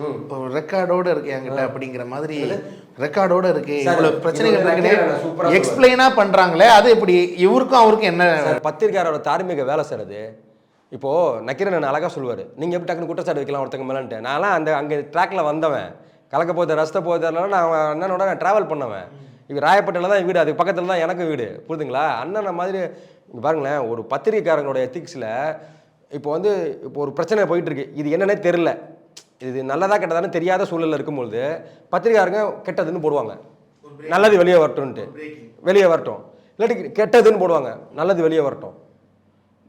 ரெக்கார்டோட இருக்கு என்கிட்ட அப்படிங்கிற மாதிரி ரெக்கார்டோட இருக்கு சார், இவ்வளவு பிரச்சனைகள் இவங்க இருக்குன்னு நான் சூப்பரா சொல்றேன். எக்ஸ்பிளைனா பண்றாங்களே அது எப்படி? இவருக்கும் அவருக்கும் என்ன சார் பத்திரிக்கையாரோட தார்மீக வேலை சார் அது. இப்போ நக்கீரன் அழகா சொல்லுவார் நீங்க எப்படி டக்குனு குற்றச்சாட்டு வைக்கலாம் ஒருத்தங்க மேலன்ட்டு? நான்லாம் அந்த அங்கே ட்ராக்ல வந்தவன். கலக்க போகுது ரஸ்த போகுதுனால நான் அண்ணனோட நான் ட்ராவல் பண்ணவன். இவர் ராயப்பட்டில் தான் வீடு அது பக்கத்தில் தான் எனக்கு வீடு. புரியுதுங்களா? அண்ணனை மாதிரி இங்க பாருங்களேன் ஒரு பத்திரிக்கைக்காரங்களோட எத்திக்ஸில் இப்போ வந்து இப்போ ஒரு பிரச்சனை போயிட்டு இருக்கு இது என்னன்னே தெரில இது நல்லதா கெட்டதான்னு தெரியாத சூழல்ல இருக்கும்பொழுது பத்திரிக்கையாரங்க கெட்டதுன்னு போடுவாங்க. நல்லது வெளியே வரட்டும்ன்ட்டு. வெளியே வரட்டும். இல்லாட்டி கெட்டதுன்னு போடுவாங்க. நல்லது வெளியே வரட்டும்.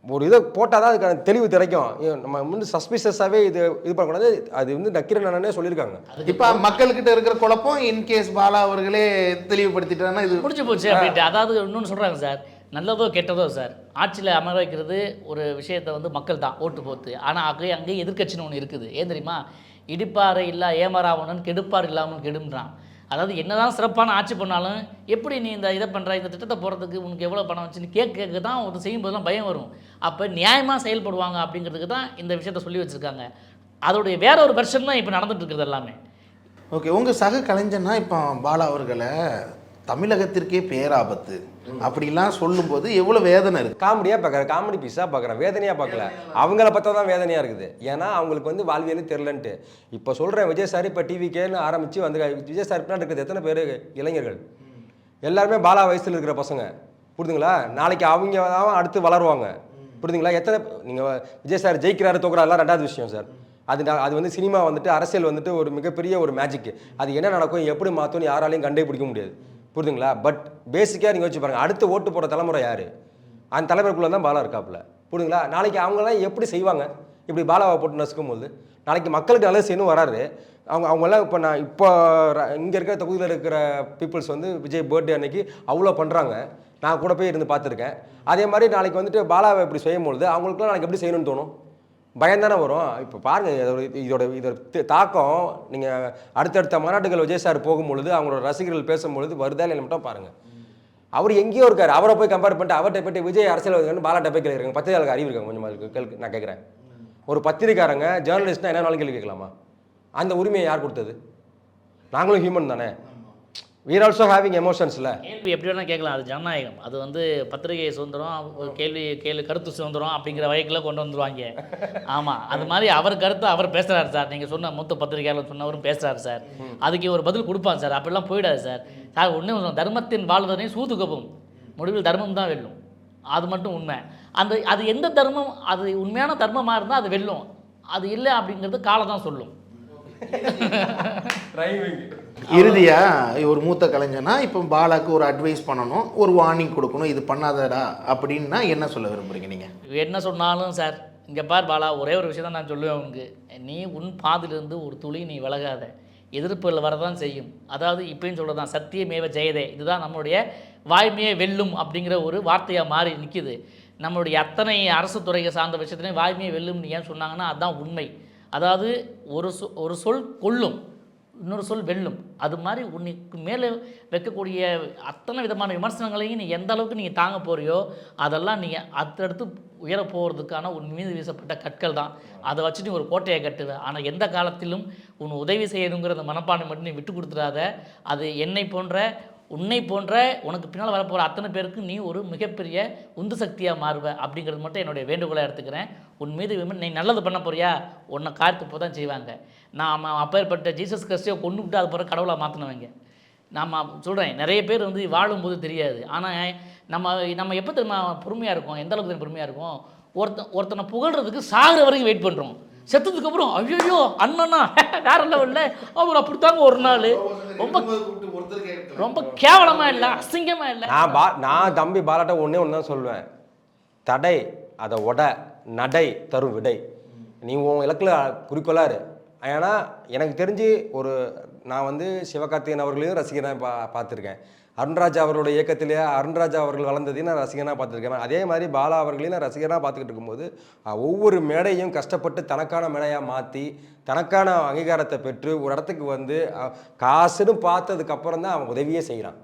ஒரு இதை போட்டால் தான் அதுக்கான தெளிவு கிடைக்கும். ஐயோ, நம்ம வந்து சஸ்பிஷியஸாகவே இது இது பண்ணக்கூடாது. அது வந்து நக்கீரன் அண்ணனே சொல்லியிருக்காங்க. இப்ப மக்கள்கிட்ட இருக்கிற குழப்பம் இன்கேஸ் பாலா அவர்களே தெளிவுபடுத்திட்டாங்கன்னா இது முடிச்சு போச்சு அப்படின்ட்டு. அதாவது இன்னொன்று சொல்கிறாங்க சார். நல்லதோ கெட்டதோ சார். ஆட்சியில் அமர வைக்கிறது ஒரு விஷயத்தை வந்து மக்கள் தான் ஓட்டு போத்து ஆனால் அங்கே அங்கே எதிர்கட்சின்னு ஒன்று இருக்குது. ஏன் தெரியுமா? இடிப்பாறை இல்லை ஏமாறாவணும்னு கெடுப்பார் இல்லாமல் கெடும்ன்றான். அதாவது என்னதான் சிறப்பான ஆட்சி பண்ணாலும் எப்படி நீ இந்த இதை பண்ணுற இந்த திட்டத்தை போகிறதுக்கு உனக்கு எவ்வளோ பணம் வச்சுன்னு கேட்க கேட்க தான் ஒரு செய்யும்போதெல்லாம் பயம் வரும். அப்போ நியாயமாக செயல்படுவாங்க அப்படிங்கிறதுக்கு தான் இந்த விஷயத்த சொல்லி வச்சுருக்காங்க. அதோடைய வேற ஒரு வெர்ஷன் தான் இப்போ நடந்துட்டு இருக்கிறது எல்லாமே. ஓகே உங்கள் சக கலைஞர்னா இப்போ பாலா அவர்களை தமிழகத்திற்கே பேராபத்து. அப்படிலாம் சொல்லும்போது எவ்வளோ வேதனை இருக்குது காமெடியாக பார்க்குறேன் காமெடி பீஸாக பார்க்குறேன் வேதனையாக பார்க்கல அவங்கள பார்த்தா தான் வேதனையாக இருக்குது. ஏன்னா அவங்களுக்கு வந்து வாழ்வியலே தெரிலன்ட்டு இப்போ சொல்கிறேன் விஜய் சார் இப்போ டிவிக்கேன்னு ஆரம்பித்து வந்து விஜய் சார் பின்னாடி இருக்கிறது எத்தனை பேர்? இளைஞர்கள். எல்லாருமே பாலா வயசில் இருக்கிற பசங்க. புரிதுங்களா? நாளைக்கு அவங்க தான் அடுத்து வளருவாங்க. புரிதுங்களா? எத்தனை நீங்கள் விஜய் சார் ஜெயிக்கிறாரு தோக்குறாருலாம் ரெண்டாவது விஷயம் சார். அது நான் அது வந்து சினிமா வந்துட்டு அரசியல் வந்துட்டு ஒரு மிகப்பெரிய ஒரு மேஜிக் அது என்ன நடக்கும் எப்படி மாற்றும்னு யாராலையும் கண்டே பிடிக்க முடியாது. புரியுதுங்களா பட் பேசிக்காக நீங்கள் வச்சு பாருங்கள் அடுத்து ஓட்டு போடுற தலைமுறை யார்? அந்த தலைமுறைக்குள்ளே தான் பாலா இருக்காப்புல. புரியுதுங்களா நாளைக்கு அவங்களாம் எப்படி செய்வாங்க? இப்படி பாலாவை போட்டு நசுக்கும் போது நாளைக்கு மக்களுக்கு நல்லது செய்யணும் வராரு. அவங்க அவங்கெல்லாம் இப்போ நான் இப்போ இங்கே இருக்கிற தொகுதியில் இருக்கிற பீப்புள்ஸ் வந்து விஜய் பர்த்டே அன்னைக்கு அவ்வளோ பண்ணுறாங்க நான் கூட போய் இருந்து பார்த்துருக்கேன். அதே மாதிரி நாளைக்கு வந்துட்டு பாலாவை இப்படி செய்யும்பொழுது அவங்களுக்குலாம் நாளைக்கு எப்படி செய்யணும்னு தோணும்? பயம் தானே வரும். இப்போ பாருங்கள் இதோட இதோட இதோட தாக்கம் நீங்கள் அடுத்தடுத்த மாநாட்டுகள் விஜய் சார் போகும்பொழுது அவங்களோட ரசிகர்கள் பேசும்பொழுது வருதா இல்லை மட்டும் பாருங்கள் அவர் எங்கேயோ இருக்கார். அவரை போய் கம்பேர் பண்ணிட்டு அவர்கிட்ட போயிட்டு விஜய் அரசியல் பாலாட்ட போய் கேட்குறாங்க. பத்திரிகையாளருக்கு அறிவு இருக்காங்க கொஞ்சம் கேள்வி நான் கேட்குறேன். ஒரு பத்திரிக்காரங்க ஜேர்னலிஸ்ட்னா என்ன நாளும் கேள்வி கேட்கலாமா? அந்த உரிமையை யார் கொடுத்தது? நாங்களும் ஹியூமன் தானே. வீர் ஆல்சோ ஹேவிங் எமோஷன்ஸில் கேள்வி எப்படி வேணால் கேட்கலாம். அது ஜனநாயகம். அது வந்து பத்திரிகை சுதந்திரம் கேள்வி கேள்வி கருத்து சுதந்திரம் அப்படிங்கிற வகைக்குள்ள கொண்டு வந்துருவாங்க. ஆமாம் அது மாதிரி அவர் கருத்து அவர் பேசுகிறாரு சார். நீங்கள் சொன்ன மூத்த பத்திரிகையாளர் சொன்னவரும் பேசுகிறாரு சார். அதுக்கு ஒரு பதில் கொடுப்பாங்க சார். அப்படிலாம் போயிடாது சார். சார் ஒன்று தர்மத்தின் வாழ்வதனை சூதுகப்பும் முடிவில் தர்மம் தான் வெல்லும். அது மட்டும் உண்மை. அந்த அது எந்த தர்மம் அது உண்மையான தர்மமாக இருந்தால் அது வெல்லும். அது இல்லை அப்படிங்கிறது காலம் தான் சொல்லும். இறுதியா ஒரு மூத்த கலைஞனா இப்போ பாலாக்கு ஒரு அட்வைஸ் பண்ணணும் ஒரு வார்னிங் கொடுக்கணும் இது பண்ணாதடா அப்படின்னா என்ன சொல்ல விரும்புறீங்க நீங்க? என்ன சொன்னாலும் சார் இங்கே பார் பாலா ஒரே ஒரு விஷயம் தான் நான் சொல்லுவேன் உனக்கு நீ உன் பாதிலிருந்து ஒரு துளி நீ விலகாத. எதிர்ப்புகள் வரதான் செய்யும். அதாவது இப்பயும் சொல்கிறதான் சத்தியமேவ ஜெயதே. இதுதான் நம்மளுடைய வாய்மையே வெல்லும் அப்படிங்கிற ஒரு வார்த்தையாக மாறி நிற்கிது நம்மளுடைய அத்தனை அரசு துறையை சார்ந்த விஷயத்துலையும் வாய்மையை வெல்லும்னு ஏன் சொன்னாங்கன்னா அதுதான் உண்மை. அதாவது ஒரு சொ ஒரு சொல் கொல்லும் இன்னொரு சொல் வெல்லும். அது மாதிரி உன்னைக்கு மேலே வைக்கக்கூடிய அத்தனை விதமான விமர்சனங்களையும் நீ எந்த அளவுக்கு நீங்கள் தாங்க போறியோ அதெல்லாம் நீங்கள் அடுத்தடுத்து உயர போகிறதுக்கான உன் மீது வீசப்பட்ட கற்கள் தான். அதை வச்சு நீ ஒரு கோட்டையை கட்டுவ. ஆனால் எந்த காலத்திலும் உன் உதவி செய்யணுங்கிற அந்த மனப்பான்மை மட்டும் நீ விட்டு கொடுத்துடாத. அது என்னை போன்ற உன்னை போன்ற உனக்கு பின்னால் வரப்போகிற அத்தனை பேருக்கு நீ ஒரு மிகப்பெரிய உந்து சக்தியாக மாறுவ அப்படிங்கிறது மட்டும் என்னுடைய வேண்டுகோளாக எடுத்துக்கிறேன். உன் மீது விமன் நீ நல்லது பண்ண போறியா? உன்னை காத்து போ தான் செய்வாங்க. நாம் அப்பேற்பட்ட ஜீசஸ் கிறிஸ்டியோ கொண்டு விட்டு அது போகிற கடவுளாக மாற்றினவங்க நாம் சொல்கிறேன் நிறைய பேர் வந்து வாழும்போது தெரியாது. ஆனால் நம்ம நம்ம எப்போ தெரியுமா பொறுமையாக இருக்கோம்? எந்த அளவுக்கு பொறுமையாக இருக்கும்? ஒருத்தன் ஒருத்தனை புகழ்றதுக்கு சாகிற வரைக்கும் வெயிட் பண்ணுறோம் செத்ததுக்கு அப்புறம் ஐயோ அண்ணனா வேற லெவலில். அவர் அப்படித்தாங்க ஒரு நாள். ரொம்ப ரொம்ப கேவலமா இல்லை அசிங்கமா இல்லை. நான் பா நான் தம்பி பாலாட்ட ஒன்றே ஒன்று தான் சொல்லுவேன். தடை அதை உட நடை தரும் விடை. நீ உன் இலக்கில் குறிக்கோளாக இரு. ஏன்னா எனக்கு தெரிஞ்சு ஒரு நான் வந்து சிவகார்த்திகேயன் அவர்களையும் ரசிகனாக பா பார்த்துருக்கேன். அருண்ராஜ் அவரோட இயக்கத்திலே அருண்ராஜ் அவர்கள் வளர்ந்ததையும் நான் ரசிகனாக பார்த்துருக்கேன். அதே மாதிரி பாலா அவர்களையும் நான் ரசிகனாக பார்த்துக்கிட்டு இருக்கும்போது ஒவ்வொரு மேடையும் கஷ்டப்பட்டு தனக்கான மேடையாக மாற்றி தனக்கான அங்கீகாரத்தை பெற்று ஒரு இடத்துக்கு வந்து காசுன்னு பார்த்ததுக்கப்புறம் தான் அவன் உதவியே செய்கிறான்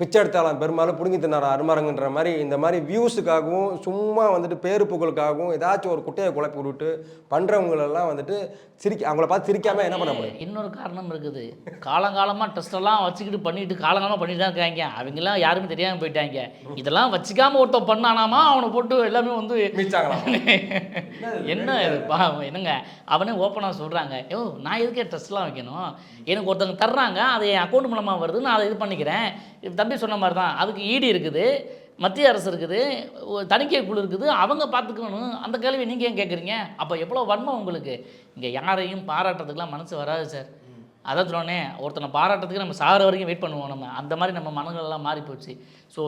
பிச்சை எடுத்தாலும் பெரும்பாலும் பிடுங்கி தின்னார அருமரங்குன்ற மாதிரி இந்த மாதிரி வியூஸுக்காகவும் சும்மா வந்துட்டு பேரு புகழுக்காகவும் ஏதாச்சும் ஒரு குட்டையை குழப்பி விட்டுட்டு பண்ணுறவங்களெல்லாம் வந்துட்டு சிரிக்க அவங்கள பார்த்து சிரிக்காம என்ன பண்ண முடியும்? இன்னொரு காரணம் இருக்குது. காலங்காலமாக டெஸ்டெல்லாம் வச்சுக்கிட்டு பண்ணிட்டு காலங்காலமாக பண்ணிட்டு தான் இருக்காங்க. அவங்கெல்லாம் யாருமே தெரியாமல் போயிட்டாங்க. இதெல்லாம் வச்சுக்காம ஒருத்தன் பண்ணானாமா அவனை போட்டு எல்லாமே வந்து என்ன இது? பா என்னங்க? அவனே ஓப்பனாக சொல்கிறாங்க யோ நான் எதுக்கே டெஸ்ட்லாம் வைக்கணும்? எனக்கு ஒருத்தவங்க தர்றாங்க அது என் அக்கௌண்ட் மூலமாக வருது நான் அதை இது பண்ணிக்கிறேன். தம்பி சொன்ன மாதிரி தான் அதுக்கு ஈடி இருக்குது மத்திய அரசு இருக்குது தணிக்கை குழு இருக்குது அவங்க பார்த்துக்கணும். அந்த கேள்வி நீங்கள் ஏன் கேட்குறீங்க அப்போ எவ்வளோ வன்மை உங்களுக்கு? இங்கே யாரையும் பாராட்டுறதுக்கெலாம் மனசு வராது சார். அதான் சொன்னோன்னே ஒருத்தனை பாராட்டுறதுக்கு நம்ம சாகிற வரைக்கும் வெயிட் பண்ணுவோம் நம்ம. அந்த மாதிரி நம்ம மனங்களெல்லாம் மாறி போச்சு ஸோ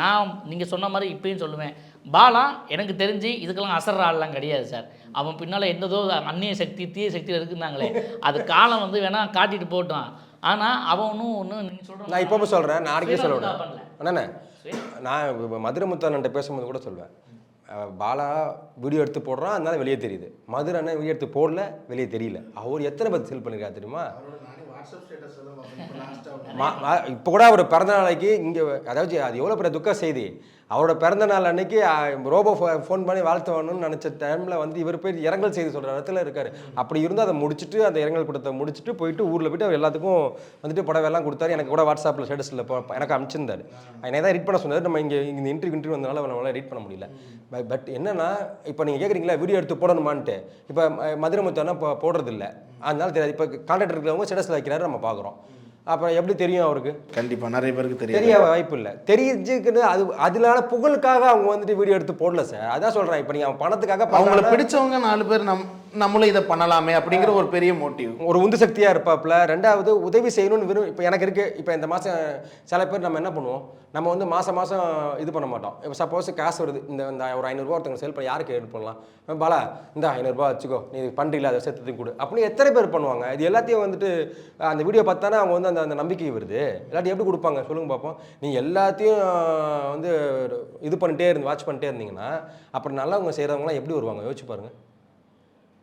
நான் நீங்கள் சொன்ன மாதிரி இப்பயும் சொல்லுவேன். பாலா எனக்கு தெரிஞ்சு இதுக்கெல்லாம் அசர்ற ஆள்லாம் கிடையாது சார். அவன் பின்னால் எந்ததோ அந்நிய சக்தி தீய சக்தியில் இருக்குன்னாங்களே. அது காலம் வந்து வேணால் காட்டிட்டு போட்டான் ஆனால் அவனும் ஒன்றும் நீங்கள் சொல்கிற நான் இப்போ சொல்கிறேன் நாளைக்கே சொல்ல சுயநலத்துக்காக விடுறேன் பண்ணல. அண்ணே நான் மதுரை முத்தானன்ட்ட பேசும்போது கூட சொல்லுவேன். பாலா வீடியோ எடுத்து போடுறான் அதனால வெளியே தெரியுது. மதுரை அண்ணன் வீடியோ எடுத்து போடல வெளியே தெரியல. அவர் எத்தனை பேர் செல் பண்ணியிருக்காரு தெரியுமா? இப்போ கூட அவர் பிறந்த நாளைக்கு இங்கே அதாவது அது எவ்வளோ பெரிய துக்க செய்தி. அவரோட பிறந்த நாள் அன்னைக்கு ரோபோ ஃபோன் பண்ணி வாழ்த்து வரணும்னு நினச்ச டைமில் வந்து இவர் போய் இரங்கல் செய்தி சொல்கிற இடத்துல இருக்காரு. அப்படி இருந்து அதை முடிச்சுட்டு அந்த இரங்கல் கொடுத்த முடிச்சுட்டு போயிட்டு ஊரில் போயிட்டு அவர் எல்லாத்துக்கும் வந்துட்டு புடவைலாம் கொடுத்தாரு. எனக்கு கூட வாட்ஸ்அப்பில் ஸ்டேட்டஸில் எனக்கு அனுப்பிச்சிருந்தாரு என்னை தான் ரீட் பண்ண சொன்னார். நம்ம இங்கே இந்த இன்டர்வியூ இன்டர்வியூ வந்தனால நம்மளால ரீட் பண்ண முடியல. பட் என்னன்னா இப்போ நீங்கள் கேட்குறீங்களா வீடியோ எடுத்து போடணுமான்ட்டு. இப்போ மதுரை முத்தானா இப்போ போடுறது இல்லை அதனால தெரியாது. இப்போ கான்ட்ராக்டர் இருக்கிறவங்க ஸ்டேட்டஸில் வைக்கிறாரு நம்ம பார்க்குறோம். அப்புறம் எப்படி தெரியும் அவருக்கு? கண்டிப்பாக நிறைய பேருக்கு தெரியும் தெரிய வாய்ப்பு இல்லை. தெரிஞ்சுக்கிட்டு அது அதனால புகழுக்காக அவங்க வந்துட்டு வீடியோ எடுத்து போடல சார் அதான் சொல்கிறேன் இப்போ நீங்கள் அவன் பணத்துக்காக அவங்கள பிடிச்சவங்க நாலு பேர் நம் நம்மளும் இதை பண்ணலாமே அப்படிங்கிற ஒரு பெரிய மோட்டிவ் ஒரு உந்து சக்தியாக இருப்பாப்புல ரெண்டாவது உதவி செய்யணும்னு விரும்பி இப்போ எனக்கு இருக்குது இப்போ இந்த மாதம் சில பேர் நம்ம என்ன பண்ணுவோம்? நம்ம வந்து மாதம் மாதம் இது பண்ண மாட்டோம். இப்போ சப்போஸ் காசு வருது. இந்த இந்த ஒரு ஐநூறுரூவா ஒருத்தவங்க செல் பண்ணி யாருக்கு ஹெல்ப் பண்ணலாம் பாலா இந்த ஐநூறுரூவா வச்சுக்கோ. நீ பண்ணுறீங்களா அதை சேர்த்து கொடு. அப்படின்னு எத்தனை பேர் பண்ணுவாங்க? இது எல்லாத்தையும் வந்துட்டு அந்த வீடியோ பார்த்தானே அவங்க வந்து அந்த அந்த நம்பிக்கை வருது. எல்லாத்தையும் எப்படி கொடுப்பாங்க? சொல்லுங்கள் பார்ப்போம் நீங்கள் எல்லாத்தையும் வந்து இது பண்ணிட்டே இருந்து வாட்ச் பண்ணிட்டே இருந்தீங்கன்னா அப்புறம் நல்லவங்க செய்கிறவங்களாம் எப்படி வருவாங்க? யோசிச்சு பாருங்கள்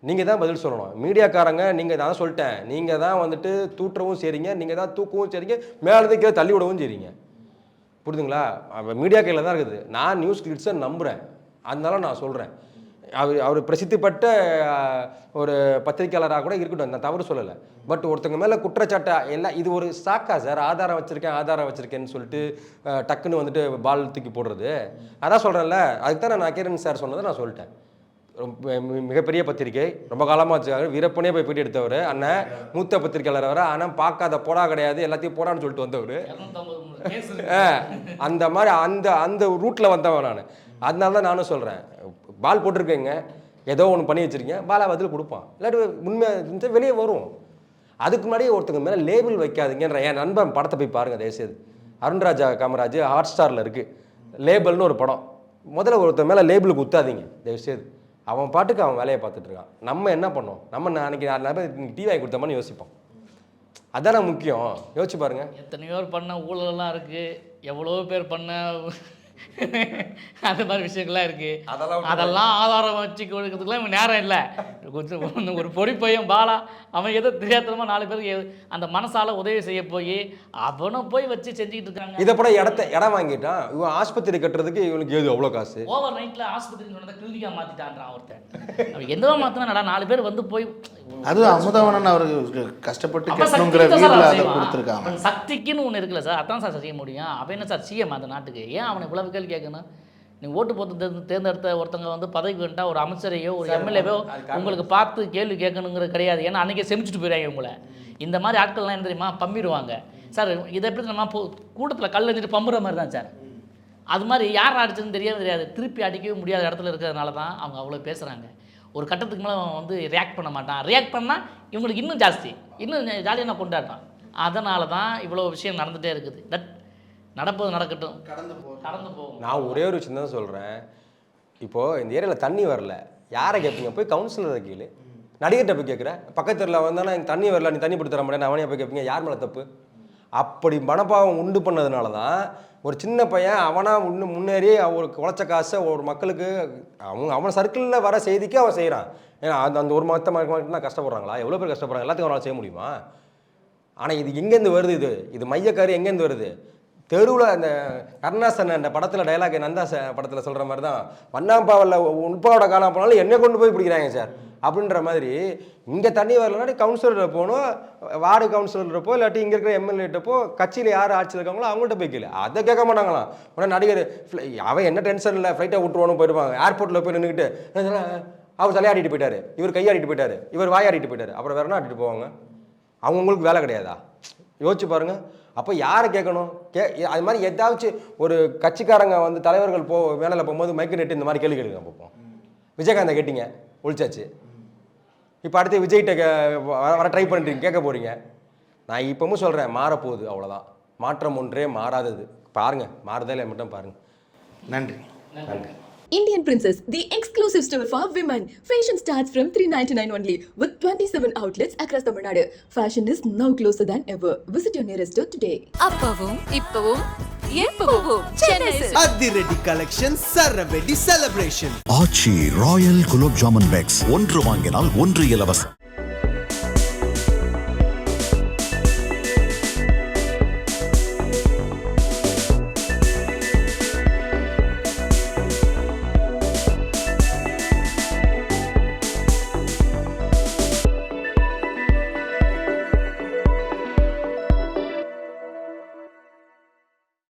நீங்கள் தான் பதில் சொல்லணும். மீடியாக்காரங்க நீங்கள் தான் சொல்லிட்டேன். நீங்கள் தான் வந்துட்டு தூட்டுறவும் சரிங்க நீங்கள் தான் தூக்கவும் சரிங்க மேலே கீழே தள்ளி விடவும் சரிங்க புரிதுங்களா? மீடியா கையில் தான் இருக்குது. நான் நியூஸ் கிளிட்ஸை நம்புகிறேன் அதனால நான் சொல்கிறேன் அவர் அவர் பிரசித்திப்பட்ட ஒரு பத்திரிக்கையாளராக கூட இருக்கட்டும். நான் தவறு சொல்லலை. பட் ஒருத்தங்க மேலே குற்றச்சாட்டை எல்லாம் இது ஒரு சாக்கா சார் ஆதாரம் வச்சுருக்கேன் ஆதாரம் வச்சுருக்கேன்னு சொல்லிட்டு டக்குன்னு வந்துட்டு பால் தூக்கி போடுறது. அதான் சொல்கிறேன்ல அதுக்கு தான் நான் நக்கீரன் சார் சொன்னதை நான் சொல்லிட்டேன். மிகப்பெரிய பத்திரிகை. ரொம்ப காலமாக வச்சுக்காரு வீரப்பனே போய் பேட்டி எடுத்தவர். அண்ணன் மூத்த பத்திரிக்கையாளர் அவர். ஆனால் பார்க்காத போடா கிடையாது. எல்லாத்தையும் போடான்னு சொல்லிட்டு வந்தவர். ஆ, அந்த மாதிரி அந்த அந்த ரூட்டில் வந்தவன் நான். அதனால தான் நானும் சொல்கிறேன் பால் போட்டிருக்கேங்க. ஏதோ ஒன்று பண்ணி வச்சிருக்கீங்க. பாலா பதில் கொடுப்பான். இல்லாட்டி உண்மை வெளியே வரும். அதுக்கு முன்னாடி ஒருத்தங்க மேலே லேபிள் வைக்காதீங்கன்ற என் நண்பன் படத்தை போய் பாருங்கள் தயவுசெய்து. அருண்ராஜா காமராஜ் ஹாட் ஸ்டாரில் இருக்குது லேபிள்னு ஒரு படம். முதல்ல ஒருத்தர் மேலே லேபிள் குத்தாதீங்க தயவுசெய்து. அவன் பாட்டுக்கு அவன் வேலையை பார்த்துட்டு இருக்கான். நம்ம என்ன பண்ணோம்? நம்ம அன்னைக்கு நாலு நேரம் டீ வாங்கி கொடுத்தோம்னு யோசிப்போம். அதானே முக்கியம். யோசிச்சு பாருங்க. எத்தனையோ பேர் பண்ண ஊழலெல்லாம் இருக்குது எவ்வளோ பேர் பண்ண அந்த மாதிரி விஷயங்கள்லாம் இருக்குது அதெல்லாம் அதெல்லாம் ஆதாரம் வச்சு கொடுக்கறதுக்குலாம் இவங்க நேரம் இல்லை. கொஞ்சம் ஒரு பொடி பையன் பாலா. அவன் ஏதோ தெரியாதனமா நாலு பேருக்கு அந்த மனசால உதவி செய்ய போய் அவனை போய் வச்சு செஞ்சுக்கிட்டு இருக்காங்க. இதை போல இடத்த இடம் வாங்கிட்டான். இவன் ஆஸ்பத்திரி கட்டுறதுக்கு இவனுக்கு ஏது அவ்வளோ காசு? ஓவர் நைட்டில் ஆஸ்பத்திரி நடந்த கிளினிக்காக மாற்றிட்டான்றான் ஒருத்தன். அவன் எந்தவோ மாற்றினா நாலு பேர் வந்து போய் அது அமுதவனன் அவருக்கு கஷ்டப்பட்டு அப்ப கட்டணுங்கிற வீட்டில் அவன் அதை. கொடுத்துருக்காங்க. சக்திக்குன்னு ஒன்று இருக்குல்ல சார். அதான் சார் செய்ய முடியும். அவன் என்ன சார் சிஎம் அந்த நாட்டுக்கு? ஏன் அவனை இவ்வளவு கேள்வி கேட்கணும்? நீ ஓட்டு போட்டு தேர்ந்து தேர்ந்தெடுத்த ஒருத்தங்க வந்து பதவிக்கு வந்துட்டா ஒரு அமைச்சரையோ ஒரு எம்எல்ஏவோ உங்களுக்கு பார்த்து கேள்வி கேட்கணுங்கிறது கிடையாது. ஏன்னா அன்றைக்கே செமிச்சிட்டு போயிடுறாங்க உங்களை இந்த மாதிரி ஆட்கள்லாம் என்ன தெரியுமா? பம்பிடுவாங்க. சார் இதை எப்படி நம்ம கூட்டத்தில் கல் எறிஞ்சிட்டு பம்புற மாதிரி தான் சார். அது மாதிரி யார் அடிச்சதுன்னு தெரியாது தெரியாது. திருப்பி அடிக்கவே முடியாத இடத்துல இருக்கிறதுனால தான் அவங்க அவ்வளோ பேசுகிறாங்க ஒரு கட்டத்துக்கு மேலே அவன் வந்து ரியாக்ட் பண்ண மாட்டான். ரியாக்ட் பண்ணால் இவங்களுக்கு இன்னும் ஜாஸ்தி. இன்னும் ஜாலியாக நான் கொண்டாட்டான் அதனால தான் இவ்வளோ விஷயம் நடந்துகிட்டே இருக்குது. தட் நடப்பது நடக்கட்டும். கடந்து போகும் கடந்து போகும் நான் ஒரே ஒரு விஷயம் தான் சொல்கிறேன் இப்போது இந்த ஏரியாவில் தண்ணி வரல. யாரை கேட்பீங்க போய் கவுன்சிலரை கேளு. நடிகர்கிட்ட போய் கேட்குற பக்கத்தில் வந்தானா எனக்கு தண்ணி வரல நீ தண்ணி பிடித்து தர மாட்டேன் அவனையே போய் கேட்பீங்க யார் மேலே தப்பு? அப்படி மனப்பாவம் உண்டு பண்ணதுனால தான் ஒரு சின்ன பையன் அவனாக இன்னும் முன்னேறி அவருக்கு உழைச்ச காசை ஒரு மக்களுக்கு அவங்க அவன் சர்க்கிளில் வர செய்திக்கு அவன் செய்கிறான் ஏன்னா அந்த அந்த ஒரு மத்த மட்டும் தான் கஷ்டப்படுறாங்களா? எவ்வளோ பேர் கஷ்டப்படுறாங்க? எல்லாத்தையும் அவனால் செய்ய முடியுமா? ஆனால் இது எங்கேருந்து வருது இது? இது மையக்காரு எங்கேருந்து வருது? தெருவில் அந்த கருணாசன் அந்த படத்தில் டைலாக் நந்தா படத்தில் சொல்கிற மாதிரி தான் வண்ணாம்பாவில் உள்பாவோட காலம் போனாலும் என்னை கொண்டு போய் பிடிக்கிறாங்க சார். அப்படின்ற மாதிரி இங்கே தண்ணி வரலன்னா கவுன்சிலர்கிட்ட போகணும் வார்டு கவுன்சிலர்கிட்ட இல்லாட்டி இங்கே இருக்கிற எம்எல்ஏட்டப்போ கட்சியில் யார் ஆட்சியில் இருக்காங்களோ அவங்கள்ட்ட போய் கேளு. அதை கேட்க மாட்டாங்களாம். உடனே நடிகர் அவன் என்ன டென்ஷன் இல்லை ஃப்ளைட்டை விட்டுருவானு போயிடுவாங்க ஏர்போர்ட்டில் போய் நின்றுக்கிட்டு அவர் தலையாடிட்டு போயிட்டார். இவர் கையாடிட்டு போயிட்டார். இவர் வாயாடிட்டு போயிட்டார். அப்புறம் வேறு என்ன ஆடிட்டு போவாங்க? அவங்க உங்களுக்கு வேலை கிடையாதா? யோசிச்சு பாருங்கள் அப்போ யாரை கேட்கணும்? கே அது மாதிரி ஏதாச்சும் ஒரு கட்சிக்காரங்க வந்து தலைவர்கள் போ வேலையில் போகும்போது மைக்கு நெட்டு இந்த மாதிரி கேள்வி கேளுங்க பார்ப்போம் விஜயகாந்தை கேட்டீங்க ஒழிச்சாச்சு. இப்போ அடுத்து விஜய்கிட்ட கே- வர- வர ட்ரை பண்ணுறீங்க கேட்க போகிறீங்க நான் இப்பவும் சொல்கிறேன் மாறப்போகுது அவ்வளோதான் மாற்றம் ஒன்றே மாறாதது. பாருங்க மாறுதலே மட்டும் பாருங்க. நன்றி. Indian Princess, the exclusive store for women. Fashion starts from 399 only with 27 outlets across Tamil Nadu. Fashion is now closer than ever. Visit your nearest store today. அப்பவும் இப்பவும் எப்பவும் சென்னை. அதிரடி collection சரவெடி celebration Aachi royal gulab jamun packs ஒன்று வாங்கினால் ஒன்று இலவசம்